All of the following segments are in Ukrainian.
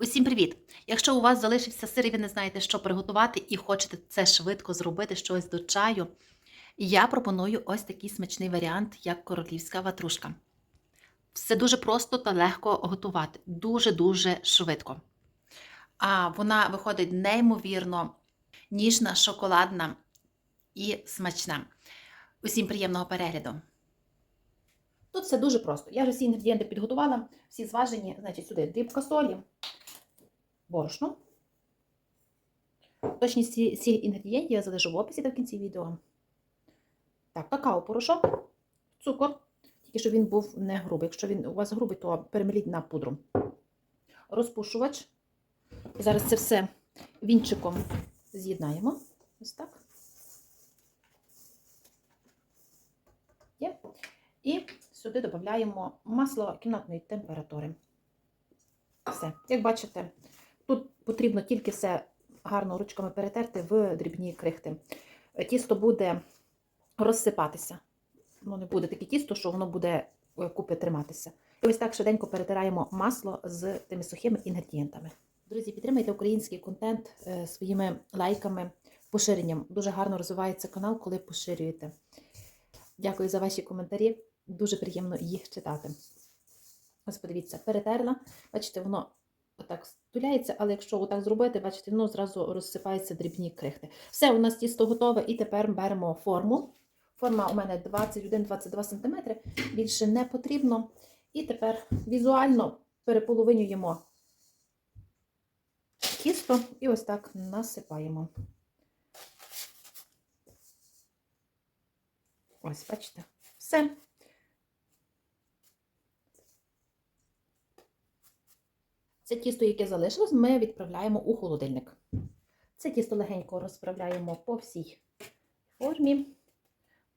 Усім привіт! Якщо у вас залишився сир і ви не знаєте, що приготувати, і хочете це швидко зробити, щось до чаю, я пропоную ось такий смачний варіант, як королівська ватрушка. Все дуже просто та легко готувати, дуже-дуже швидко. А вона виходить неймовірно ніжна, шоколадна і смачна. Усім приємного перегляду! Тут все дуже просто. Я вже всі інгредієнти підготувала, всі зважені, значить, сюди дрібка солі, борошно. Точні всі, всі інгредієнти я залишу в описі та в кінці відео. Так, какао порошок, цукор, тільки щоб він був не грубий. Якщо він у вас грубий, то перемеліть на пудру. Розпушувач. Зараз це все вінчиком з'єднаємо. Ось так. Є. І сюди додаємо масло кімнатної температури. Все. Як бачите, тут потрібно тільки все гарно ручками перетерти в дрібні крихти. Тісто буде розсипатися. Воно не буде таке тісто, що воно буде е, купи триматися. І ось так швиденько перетираємо масло з тими сухими інгредієнтами. Друзі, підтримайте український контент е, своїми лайками, поширенням. Дуже гарно розвивається канал, коли поширюєте. Дякую за ваші коментарі. Дуже приємно їх читати. Ось подивіться, перетерла. Бачите, воно отак стуляється, але якщо отак зробити, бачите, воно зразу розсипається дрібні крихти. Все, у нас тісто готове, і тепер беремо форму. Форма у мене 21-22 см, більше не потрібно. І тепер візуально переполовинюємо тісто і ось так насипаємо. Ось, бачите, все. Це тісто, яке залишилось, ми відправляємо у холодильник. Це тісто легенько розправляємо по всій формі.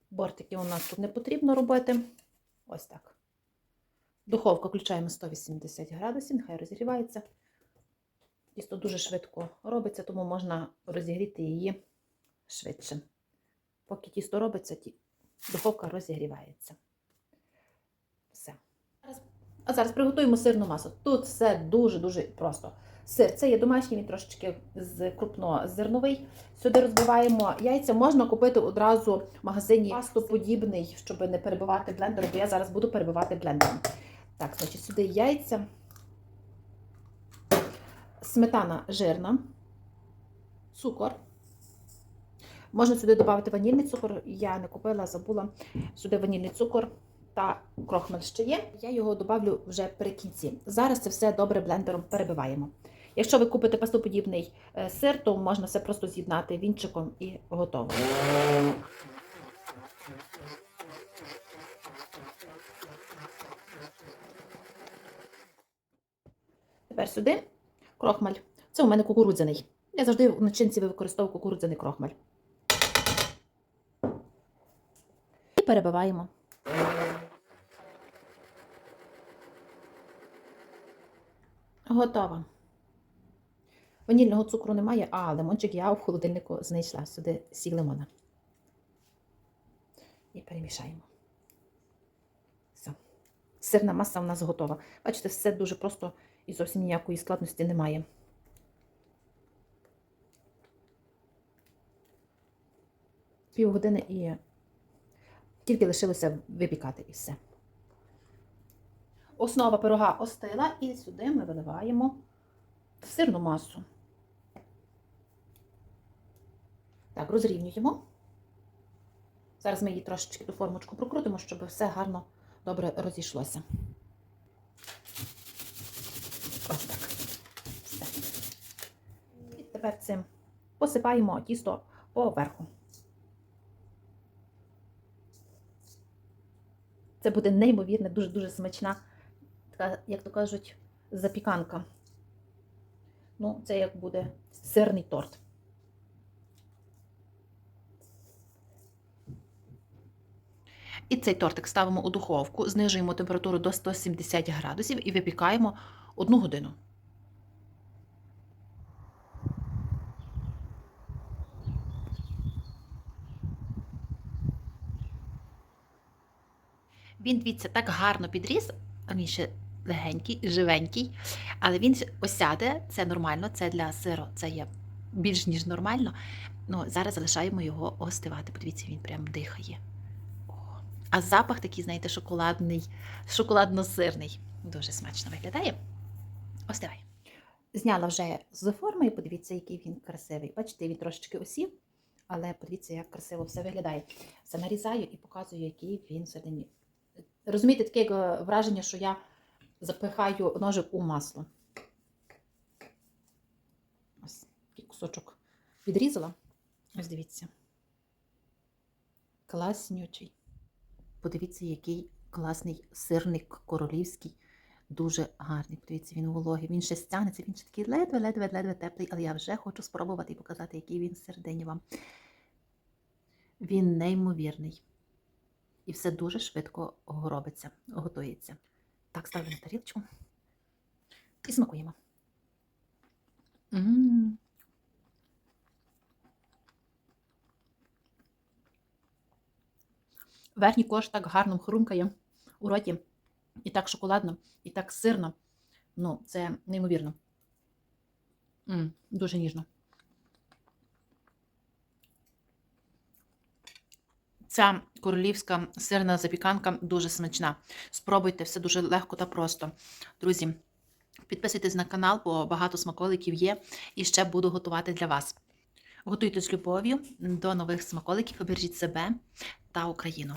Бортики у нас тут не потрібно робити. Ось так. Духовку включаємо 180 градусів, нехай розігрівається. Тісто дуже швидко робиться, тому можна розігріти її швидше. Поки тісто робиться, духовка розігрівається. Все. А зараз приготуємо сирну масу. Тут все дуже-дуже просто. Сир це є домашній, він трошечки з крупнозерновий. Сюди розбиваємо яйця. Можна купити одразу в магазині пастоподібний, щоб не перебивати блендером, бо я зараз буду перебивати блендером. Так, значить, сюди яйця. Сметана жирна, цукор. Можна сюди додати ванільний цукор. Я не купила, забула сюди ванільний цукор та крохмаль ще є. Я його додавлю вже при кінці. Зараз це все добре блендером перебиваємо. Якщо ви купите пастоподібний сир, то можна все просто з'єднати вінчиком і готово. Тепер сюди крохмаль. Це у мене кукурудзяний. Я завжди в начинці використовую кукурудзяний крохмаль. І перебиваємо. Готово. Ванільного цукру немає, а лимончик я в холодильнику знайшла сюди сік лимона. І перемішаємо. Все. Сирна маса в нас готова. Бачите, все дуже просто і зовсім ніякої складності немає. Півгодини і тільки лишилося випікати і все. Основа пирога остила, і сюди ми виливаємо сирну масу. Так, розрівнюємо. Зараз ми її трошечки ту формочку прокрутимо, щоб все гарно добре розійшлося. Ось так. Все. І тепер цим посипаємо тісто поверху. Це буде неймовірне, дуже-дуже смачна, така, як то кажуть, запіканка. Ну, це як буде сирний торт. І цей тортик ставимо у духовку, знижуємо температуру до 170 градусів і випікаємо одну годину. Він, дивіться, так гарно підріс, а ще легенький, живенький, але він осяде, це нормально, це для сиру, це є більш ніж нормально. Ну, зараз залишаємо його остивати. Подивіться, він прям дихає. О. А запах такий, знаєте, шоколадний, шоколадно-сирний. Дуже смачно виглядає. Остивай. Зняла вже з форми, і подивіться, який він красивий. Бачите, він трошечки осів, але подивіться, як красиво все виглядає. Все нарізаю і показую, який він всередині. Розумієте, таке е, враження, що я запихаю ножик у масло. Ось такий кусочок відрізала. Ось дивіться. Класнючий. Подивіться, який класний сирник королівський. Дуже гарний. Подивіться, він вологий. Він ще стягнеться, він ще такий ледве-ледве-ледве теплий, але я вже хочу спробувати і показати, який він всередині вам. Він неймовірний. І все дуже швидко робиться, готується. Так, ставлю на тарілочку і смакуємо. М. Верхній кош так гарно хрумкає у роті. І так шоколадно, і так сирно. Ну, це неймовірно. м дуже ніжно. Ця королівська сирна запіканка дуже смачна. Спробуйте, все дуже легко та просто. Друзі, підписуйтесь на канал, бо багато смаколиків є і ще буду готувати для вас. Готуйте з любов'ю. До нових смаколиків, обережіть себе та Україну.